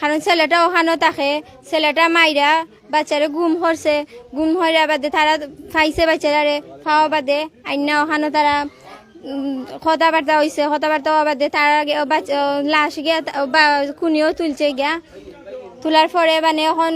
কারণ ছেলেটা ওখানেও থাকে। ছেলেটা মাইরা বাচ্চারে গুম করছে গুম হইরা বাদে তারা ফাইছে বাচ্চারে খাওয়া বাদে আইনা ওখানে তারা কথাবার্তা হয়েছে কথাবার্তা বাদে তারা বাচ্চা লাশ গিয়া খুনিও তুলছে গিয়া। তোলার পরে মানে এখন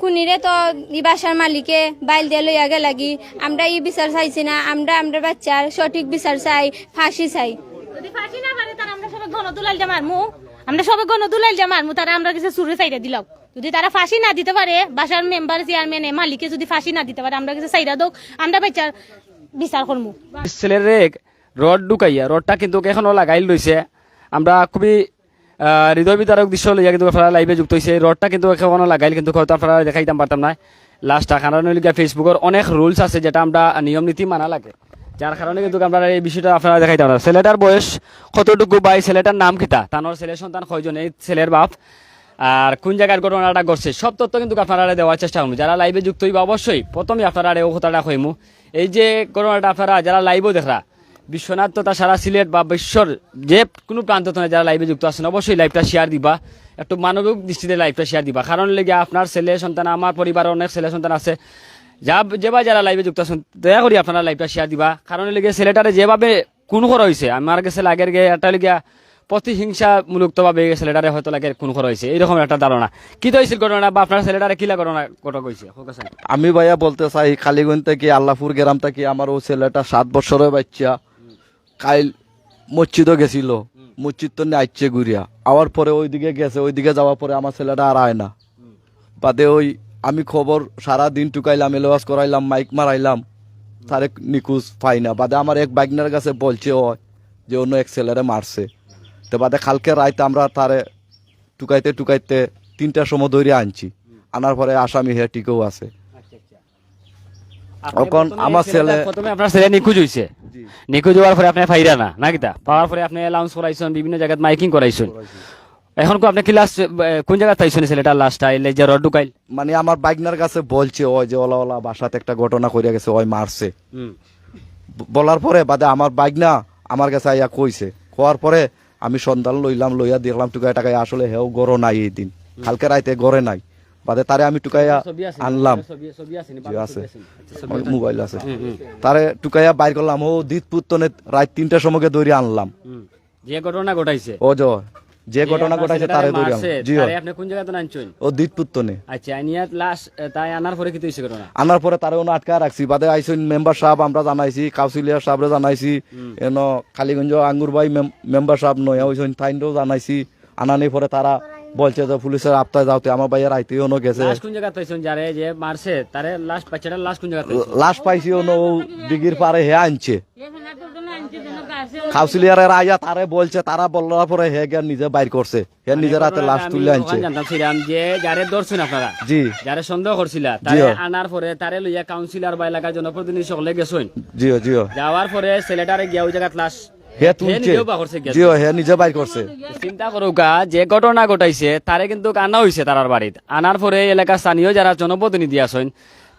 খুনিরে তো ই বাসার মালিকে বাইল দিয়ে লইয়া গে লাগি। আমরা ই বিচার চাইছি না, আমরা আমরা বাচ্চার সঠিক বিচার চাই, ফাঁসি চাই। যদি ফাঁসি না তারা আমরা সবাই তুলাইল যে মারমু। আমরা সবাই গণ তুলাইল যে মারমু তারা আমরা কিছু সুরে সাইডে দিলাম। যদি তারা ফাঁসি না দিতে পারে, বাসার মেম্বার চেয়ারম্যানে মালিকে যদি ফাঁসি না দিতে পারে, আমরা কিছু সাইডা দোক, আমরা বাচ্চার বিচার করমু। ছেলের রড ঢুকাইয়া, রডটা কিন্তু এখনও লাগাই রয়েছে আমরা খুবই হৃদয় বিদারক দৃশ্য লইয়া কিন্তু আপনারা লাইভে যুক্ত হয়েছে রডটা কিন্তু এখনও লাগাইল কিন্তু হয়তো আপনারা দেখাইতাম পারতাম না লাস্টটা কারণ হইলে ফেসবুকের অনেক রুলস আছে যেটা আমরা নিয়ম নীতি মানা লাগে। যার কারণে কিন্তু আমরা এই বিষয়টা আপনারা দেখাইতাম না ছেলেটার বয়স কতটুকু বা এই ছেলেটার নাম কিতা? তানোর ছেলের সন্তান কয়জন? এই ছেলের বাপ। আর কোন জায়গার ঘটনাটা ঘটছে? সব তথ্য কিন্তু আপনারা দেওয়ার চেষ্টা করব যারা লাইভে যুক্ত হইবা অবশ্যই প্রথমে আপনারা ও কথাটা কইমু। এই যে ঘটনাটা আপনারা যারা লাইভও দেখরা, বিশ্বনাথ তথা সারা সিলেট বা বিশ্বর যে কোনো প্রান্ত যারা লাইভে যুক্ত আছেন, অবশ্যই লাইভটা শেয়ার দিবা। একটু মানবিক দৃষ্টিতে লাইভটা শেয়ার দিবা। কারণ লেগে আপনার ছেলে সন্তান, আমার পরিবারের অনেক ছেলে সন্তান আছে। যা যেবা যারা লাইভে যুক্ত আছেন, দয়া করি আপনারা লাইভটা শেয়ার দিবা। কারণ লেগে ছেলেটারে যেভাবে কোন করা হয়েছে আমার কাছে লাগের গে একটা লেগে প্রতিহিংসামূলকভাবে ছেলেটারে হয়তো লাগে খুন করা হয়েছে এইরকম একটা ধারণা। কি তো হয়েছিল ঘটনা বা আপনার ছেলেটারে কিলা ঘটনা ঘটক হয়েছে আমি ভাইয়া বলতে চাই, কালীগঞ্জ থেকে, আল্লাহপুর গ্রাম থেকে আমার ও ছেলেটা সাত বছরের বাচ্চা। কাইল মসজিদও গেছিল। মসজিদ তো নিয়ে আইচ্ছে ঘুরিয়া। আওয়ার পরে ওইদিকে গেছে। ওইদিকে যাওয়ার পরে আমার ছেলেটা আর আয় না। বাদে ওই আমি খবর সারা দিন টুকাইলাম এলোয়াস করাইলাম মাইক মারাইলাম। তারে নিখোঁজ পাই না। বাদে আমার এক বাইকনার কাছে বলছে ও যে অন্য এক ছেলেরে মারছে। তো বাদে কালকে রাইতে আমরা তারে টুকাইতে টুকাইতে তিনটার সময় ধরে আনছি। আনার পরে আসামি হে টিকেও আছে। আপনি এখন আমার ছেলে- প্রথমে আপনার ছেলে নিখোঁজ হয়েছে নিখোঁজ হওয়ার পরে আপনি ফাইরা না না কিতা পাওয়ার পরে আপনি অ্যালাউন্স করাইছেন বিভিন্ন জায়গায় মাইকিং করাইছেন। এখন কো আপনি কি লাস্ট কোন জায়গায় পাইছেন ছেলেটা লাস্টটা এলে যে রড ঢুকাইল? মানে আমার বাইকনার কাছে বলছে ওই যে ওলা ওলা বাসাতে একটা ঘটনা করিয়া গেছে ওই মারছে। বলার পরে বাদে আমার বাইকনা আমার কাছে আইয়া কইছে। কোয়ার পরে আমি সন্ধান লইলাম লইয়া দেখলাম টুকাই টাকায় আসলে হেও গড় নাই এই দিন। কালকে রাইতে গড়ে নাই। বাদে তারে আমি টুকাইয়া আনলাম। আছে মোবাইল আছে। তারে টুকাইয়া বাইর করলাম ও দিত পুত্তনে রাত তিনটার সময় ধরে আনলাম। হুম। যে ঘটনা ঘটাইছে। ও জ যে ঘটনা ঘটাইছে তারে মারছে, জি। আপনি কোন জায়গায় আনছেন ও দিত পুত্তনে আচ্ছা আনিয়াত লাস্ট তাই আনার পরে কি হয়েছে ঘটনা? আনার পরে তারে ওনা আটকা রাখছি। বাদে আইসুন মেম্বার সাহেব আমরা জানাইছি কাউন্সিলর সাহেবরে জানাইছি এন কালীগঞ্জ আঙ্গুর ভাই মেম্বার সাহেব নয় ওইসন ফাইনও জানাইছি। আনানি পরে তারা বলছে যে পুলিশের আপ্তায় যাওতে আমার ভাইয়ের আইতেও ন গেছে। লাস্ট কোন জায়গায় পাইছেন যারে যে মারছে তারে লাস্ট বাচ্চাটা লাস্ট কোন পাইছেন লাশ পাইছি ও দিঘির পারে হে আনছে। কাউন্সিলরের আইয়া তারে বলছে তারা বলার পরে হে গিয়ে নিজে বাইর করছে। হে নিজের হাতে লাশ তুলে আনছে। জানতাম যে যারে ধরছেন আপনারা জি। যারে সন্দেহ করছিলা তারে আনার পরে তারে লইয়া কাউন্সিলর বা এলাকার জনপ্রতিনিধি সকলে গেছেন। জিও জিও যাওয়ার পরে ছেলেটারে গিয়া ওই জায়গাত লাশ হে তুলছে। নিজেও বা করছে গিয়া। জিও হে নিজে বাইর করছে। চিন্তা করুকা যে ঘটনা ঘটাইছে তারে কিন্তু আনা হয়েছে তারার বাড়িত। আনার পরে এলাকার স্থানীয় যারা জনপ্রতিনিধি আছেন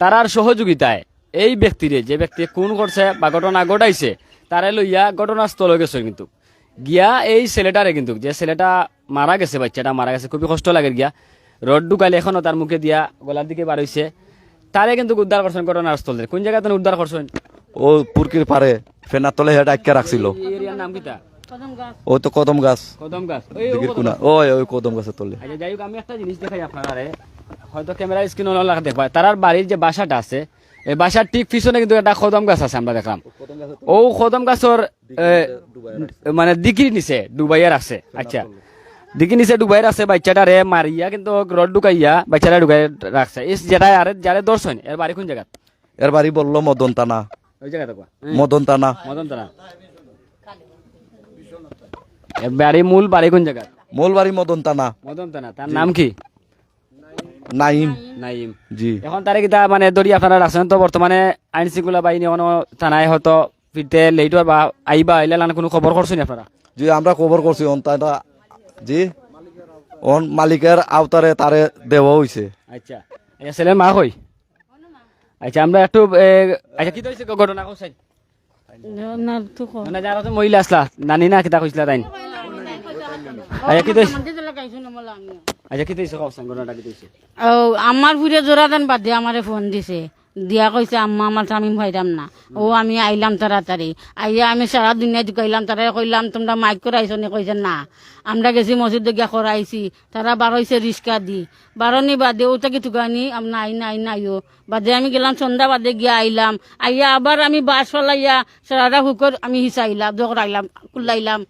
তারার সহযোগিতায় এই ব্যক্তিরে যে ব্যক্তি খুন করছে বা ঘটনা ঘটাইছে তারে লইয়া ঘটনাস্থলে গেছে কিন্তু। গিয়া এই ছেলেটারে কিন্তু যে ছেলেটা মারা গেছে বাচ্চাটা মারা গেছে খুবই কষ্ট লাগে গিয়া। রড ঢুকাইলে এখনও তার মুখে দিয়া গলার দিকে বার হইছে তারে কিন্তু উদ্ধার করছেন ঘটনাস্থলে কোন জায়গায় তুমি উদ্ধার করছেন ও পুরকির পারে ফেনার তলে হেড আটকে রাখছিল এরিয়ার নাম কিতা? ও তো কদম গাছ। কদম গাছ। ওই ওই কদম গাছের তলে। আচ্ছা যাই হোক আমি একটা জিনিস দেখাই আপনারা হয়তো ক্যামেরা স্ক্রিন দেখবা তারার বাড়ির যে বাসাটা আছে এই বাসার ঠিক পিছনে কিন্তু একটা কদম গাছ আছে আমরা দেখলাম। ও কদম গাছর মানে দিকির নিচে ডুবাইয়ার আছে আচ্ছা। দিকির নিচে ডুবাইয়ার আছে বাচ্চাটা রে মারিয়া কিন্তু রড ঢুকাইয়া বাচ্চাটা ঢুকাই রাখছে এই যেটা আরে যারে দর্শন এর বাড়ি কোন জায়গা এর বাড়ি বলল মদন টানা ওই জায়গা দেখবা মদন টানা মদন এর বাড়ি মূল বাড়ি কোন জায়গা মূল বাড়ি মদন টানা মদন তানা তার নাম কি? নাইম। নাইম। জি। এখন তারে কিতা মানে দড়ি আপনারা রাখছেন তো বর্তমানে আইন শৃঙ্খলা বাহিনী এখনও থানায় হয়তো ফিরতে লেট বা আইবা আইলে না কোনো খবর করছেন আপনারা? জি আমরা খবর করছি অন তাইটা জি। অন মালিকের আওতারে তারে দেওয়া হইছে আচ্ছা। আচ্ছা ছেলের মা কই আচ্ছা আমরা একটু আচ্ছা কি হয়েছে ঘটনা কোথায় না তো মানে মহিলা আসলা নানি না কিতা কইছিলা তাই আচ্ছা কি আচ্ছা কি তৈছে কবসান ঘটনাটা কি ও আমার ফুরে জোড়াদান বাদে আমারে ফোন দিছে। দিয়া কইছে আম্মা আমার স্বামী ভাইরাম না। ও আমি আইলাম তাড়াতাড়ি। আইয়া আমি সারা দুনিয়া ঢুকাইলাম তারা কইলাম তোমরা মাইক করাইছো নি? কইছে না। আমরা গেছি মসজিদ গিয়া করাইছি তারা বারোইছে রিক্সা দি। বারোনি বাদে ওটা কি ঠুকানি আম নাই নাই নাইও বাদে আমি গেলাম সন্ধ্যা বাদে গিয়া আইলাম আইয়া আবার আমি বাস ফলাইয়া সারাটা হুকর আমি হিসাইলাম দোকরাইলাম কুল্লাইলাম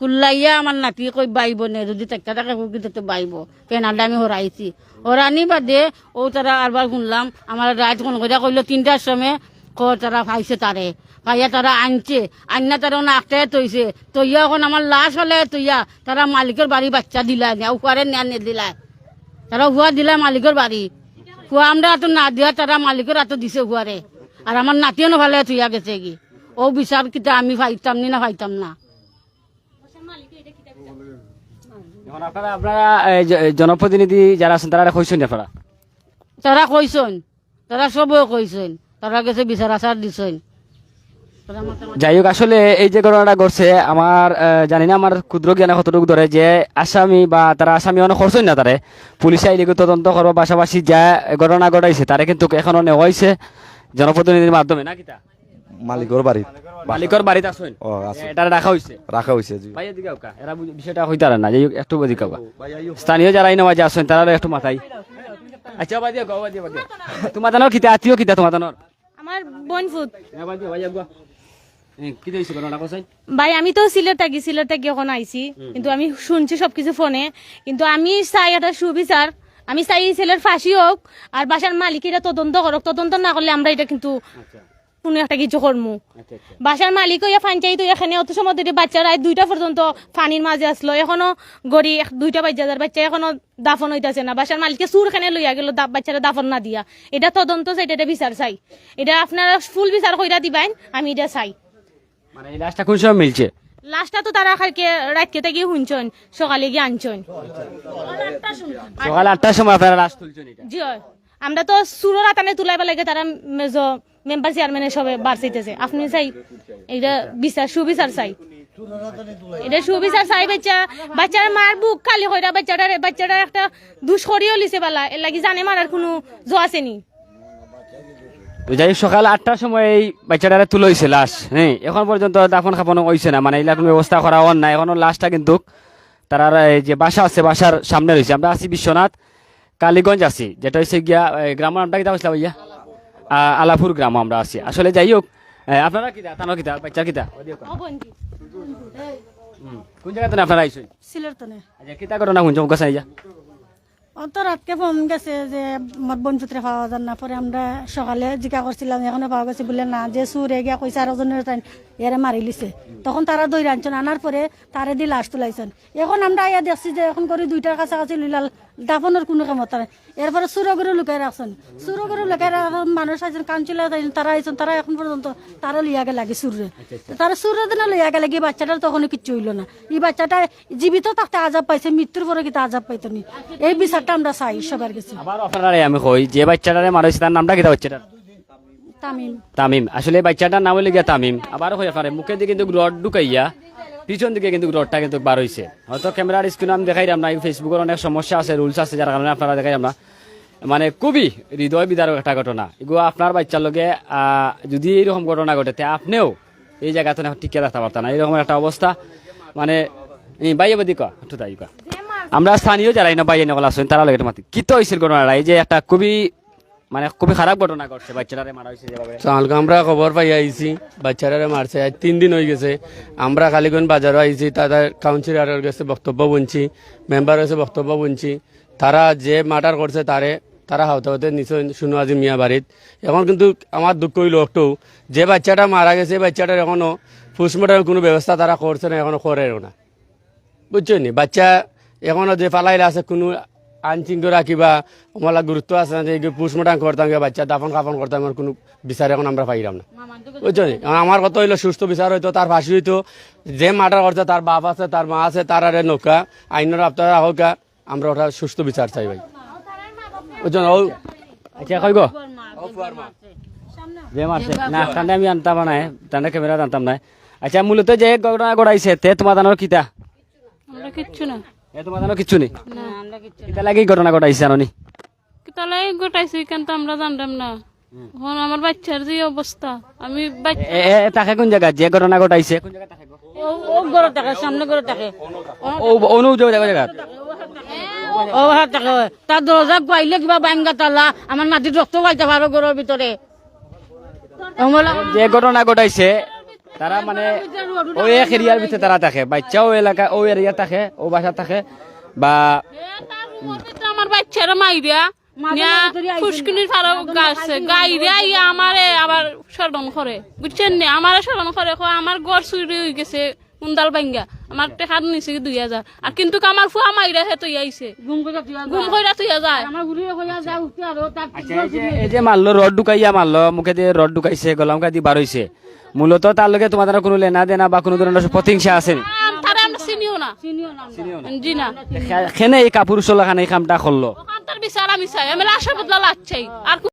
কুল্লাইয়া আমার নাতি কই বাইব নে? যদি একটা টাকা কুকি তো বাইব। পেনালটা আমি হরাইছি। হরানি বাদে ও তারা আরবার শুনলাম, আমার রাত কোন করে কইলো তিনটার সময় ক তারা পাইছে তারে। পাইয়া তারা আনছে আন্না তারা ওনা একটাই তৈছে তৈয়া এখন আমার লাশ হলে তৈয়া তারা মালিকের বাড়ি বাচ্চা দিলা নে উপারে নেয়া নে দিলা। তারা হুয়া দিলা মালিকের বাড়ি। হুয়া আমরা এত না দিয়া তারা মালিকের এত দিছে হুয়ারে। আর আমার নাতিও ভালো থইয়া গেছে কি। ও বিচার কিতা আমি পাইতাম নি না পাইতাম না। এখন আপনারা আপনারা জনপ্রতিনিধি যারা আছেন তারা কইছেন আপনারা? তারা কইসন তারা সবও কইসন তারা গেছে বিচার আচার দিছন। যাই হোক আসলে এই যে ঘটনাটা ঘটছে আমার জানি না আমার ক্ষুদ্র জ্ঞানে কতটুকু ধরে যে আসামি বা তারা আসামি অনেক করছেন না তারে। পুলিশ আইলে তদন্ত করব পাশাপাশি যা ঘটনা ঘটাইছে তারে কিন্তু এখনও নেওয়া হয়েছে জনপ্রতিনিধির মাধ্যমে না কিতা মালিকর বাড়িত মালিকর বাড়িতে আসেন ও আছে। এটা রাখা হয়েছে রাখা হয়েছে জি। ভাই এদিকে আউকা এরা বিষয়টা না যাই একটু স্থানীয় যারা এই নামাজে আসেন তারা একটু মাথায় আচ্ছা তোমার জানো কিতা আত্মীয় কিতা তোমার জানো আমার বোন বাদিয়া ভাই আগুয়া ভাই আমি তো সিলেট থাকি সিলেট থাকি এখন আইছি কিন্তু আমি শুনছি সবকিছু ফোনে। কিন্তু আমি চাই একটা সুবিচার আমি চাই এই ছেলের ফাঁসি হোক আর বাসার মালিকেরা তদন্ত করক তদন্ত না করলে আমরা এটা কিন্তু কোনো একটা কিছু করমু। আচ্ছা আচ্ছা। বাসার মালিক ইয়া ফাঞ্চাইতো এখানে অত সময় ধরে বাচ্চারা দুইটা পর্যন্ত পানির মাঝে আসলো। এখনও গড়ি দুইটা বাচ্চাদের বাচ্চা এখনও দাফন হইতাছে না। বাসার মালিককে সুর খানে লইয়া গেল বাচ্চারা দাফন না দিয়া। এটা তদন্ত চাই এটা বিচার চাই। এটা আপনারা ফুল বিচার কইরা দিবেন আমি এটা চাই। মানে এই লাশটা কোন সময় মিলছে? তো তারা খালকে রাতকে থেকে শুনছেন সকালে গিয়ে আনছেন। সকাল আটটার সময় আপনারা লাশ তুলছেন জি। আমরা তো সুরো রাতানে তুলাই লাগে, তারা মেম্বার চেয়ারম্যানের সবে বার চাইতেছে। আপনি চাই এটা বিচার, সুবিচার চাই। এটা সুবিচার চাই, বাচ্চা, বাচ্চার মার বুক খালি হইরা বাচ্চাটার বাচ্চাটার একটা দুষ করিও লিছে বালা। এর লাগি জানে মারার কোনো জো আছে নি? যাই সকাল আটটার সময় এই বাচ্চাটারে তুলে হয়েছে লাশ হ্যাঁ এখন পর্যন্ত দাফন খাপানো হয়েছে না মানে এগুলা ব্যবস্থা করা হন না এখনও লাশটা কিন্তু তারা যে বাসা আছে, বাসার সামনে রয়েছে। আমরা আছি বিশ্বনাথ। কালীগঞ্জ আছি যেটা হচ্ছে গিয়া গ্রামের নামটা কিতা হয়েছিল ভাইয়া? আলাপুর গ্রাম আমরা আছি। আসলে যাই হোক আপনারা কিতা? তানোর কিতা? বাচ্চার কিতা? কোন জায়গাতে আপনারা আচ্ছা কিতা ঘটনা শুনছো মুখ কাছে অত রাতকে ফোন গেছে যে আমার বোন পুত্রে পাওয়া যান না পরে আমরা সকালে জিজ্ঞা করছিলাম এখনও পাওয়া গেছে বলে না যে সুরে গিয়া কইছে আর ওজনের এরে মারি লিছে তখন তারা দই আনছেন আনার পরে তারে দিয়ে লাশ তুলাইছেন। এখন আমরা আইয়া দেখছি যে এখন করে দুইটার কাছাকাছি লইলাল দাফনের কোনো ক্ষমতা নাই। এরপরে সুরগরে লুকাই রাখছেন। সুরগরে লুকাই রাখার মানুষ আছেন কাঞ্চিলা তারা আইছেন তারা এখন পর্যন্ত তারা লিয়াগে লাগে সুরে। তারা সুরে দিনে লইয়াগে লাগে বাচ্চাটার তখন কিচ্ছু হইল না। এই বাচ্চাটা জীবিত থাকতে আজাব পাইছে মৃত্যুর পরে কিন্তু আজাব পাইতো নি। এই বিচারটা আমরা চাই সবার কাছে। আবার আপনারা আমি কই যে বাচ্চাটারে হয়েছে তার নামটা কিতা বাচ্চাটার? তামিম। তামিম। আসলে বাচ্চাটার নাম হলে গিয়া তামিম। আবার হয়ে পারে মুখে দিকে কিন্তু রড ঢুকাইয়া পিছন দিকে কিন্তু রডটা কিন্তু বার হয়েছে হয়তো ক্যামেরার স্ক্রিন আমি দেখাই না ফেসবুকের অনেক সমস্যা আছে রুলস আছে, যার কারণে আপনারা দেখাই না। মানে খুবই হৃদয় বিদারক একটা ঘটনা। এগুলো আপনার বাচ্চার লগে যদি এইরকম ঘটনা ঘটে, তে আপনিও এই জায়গাতে টিকে রাখতে পারতেন না। এইরকম একটা অবস্থা। মানে বাইয়ে বাদি কয়া আমরা স্থানীয় যারা না বাইয়ে নকল আসেন তারা লগে মাতি। কি তো হয়েছিল ঘটনাটা? এই যে একটা খুবই মানে খুবই খারাপ ঘটনা ঘটছে, বাচ্চাটারে মারা হয়েছে যেভাবে। কালকে আমরা খবর পাই আইছি বাচ্চারা মারছে। আজ তিন দিন হয়ে গেছে। আমরা কালীগঞ্জ বাজারও আইছি তাদের কাউন্সিলরের কাছে বক্তব্য বুনছি মেম্বার কাছে বক্তব্য বুনছি। তারা যে মার্ডার করছে তারে তারা হাওতে হাওতে নিশ্চয় শুনো আজি মিয়া বাড়িত এখন কিন্তু আমার দুঃখ হইল একটু যে বাচ্চাটা মারা গেছে বাচ্চাটার এখনও পোস্টমর্টমের কোনো ব্যবস্থা তারা করছে না এখনও করেও না বুঝছ নি? বাচ্চা এখনও যে পালাইলে আছে, কোনো আনচিং করে কিবা আমার গুরুত্ব আছে না? যে পোস্টমর্টম করতাম বাচ্চা, দাফন কাফন করতাম আমার কোনো বিচার এখন আমরা পাইলাম না। বুঝছ আমার কথা হইল সুস্থ বিচার হইতো তার ফাঁসি হইতো। যে মার্ডার করছে তার বাপ আছে তার মা আছে তার আরে নৌকা আইনের আপনারা হোকা আমরা ওটা সুস্থ বিচার চাই ভাই। বুঝছ আচ্ছা কই যে মারছে না আমি আনতাম না তান্ডে ক্যামেরা আনতাম না আচ্ছা মূলত যে ঘটনা ঘটাইছে, তে তোমার জানোর কিতা? কিচ্ছু না এ তোমার জানো কিচ্ছু নেই? এটা লাগি ঘটনা ঘটাইছে আনি তাহলে গোটাইছি কিন্তু আমরা জানতাম না। এখন আমার বাচ্চার যে অবস্থা আমি তাকে কোন জায়গা যে ঘটনা ঘটাইছে? কোন জায়গা তাকে ও ও ঘরে থাকে সামনে ঘরে থাকে। ও অনু জায়গা জায়গা ও হাত থাকে। তার দরজা পাইলে কিবা বাঙ্গা তালা আমার নাতির রক্ত পাইতে পারো ঘরের ভিতরে। যে ঘটনা ঘটাইছে তারা মানে ওই এক এরিয়ার ভিতরে তারা থাকে বাচ্চা ও এলাকা ওই এরিয়া থাকে ও বাসা থাকে বা আমার বাচ্চারা মাইরা ফুসকুনির ফারো গাছে গাইরে আইয়া আমারে আবার স্মরণ করে। বুঝছেন নি? আমারে করে কয় আমার গড় চুরি হয়ে গেছে। কুন্দাল বাঙ্গা আমার টেকার নিছে দুই হাজার আর কিন্তু আমার ফুয়া মাইরা হে তুই আইছে ঘুম করে তুই কইরা তুই যায়। আমার ঘুরে হইয়া যা উঠতে আর তার আচ্ছা, এই যে- মারলো রড ঢুকাইয়া মারলো মুখে দিয়ে রড ঢুকাইছে গলাম কাটি বার হইছে মূলত তার লগে তোমাদের কোনো লেনা দেনা বা কোনো ধরনের প্রতিহিংসা আছে? তারা আমরা চিনিও না। জি না। খেনে এই কাপুর চলা খানে এই কামটা করল তার বিচার আমি চাই। আমি লাশের বদলা লাচ্ছাই। আর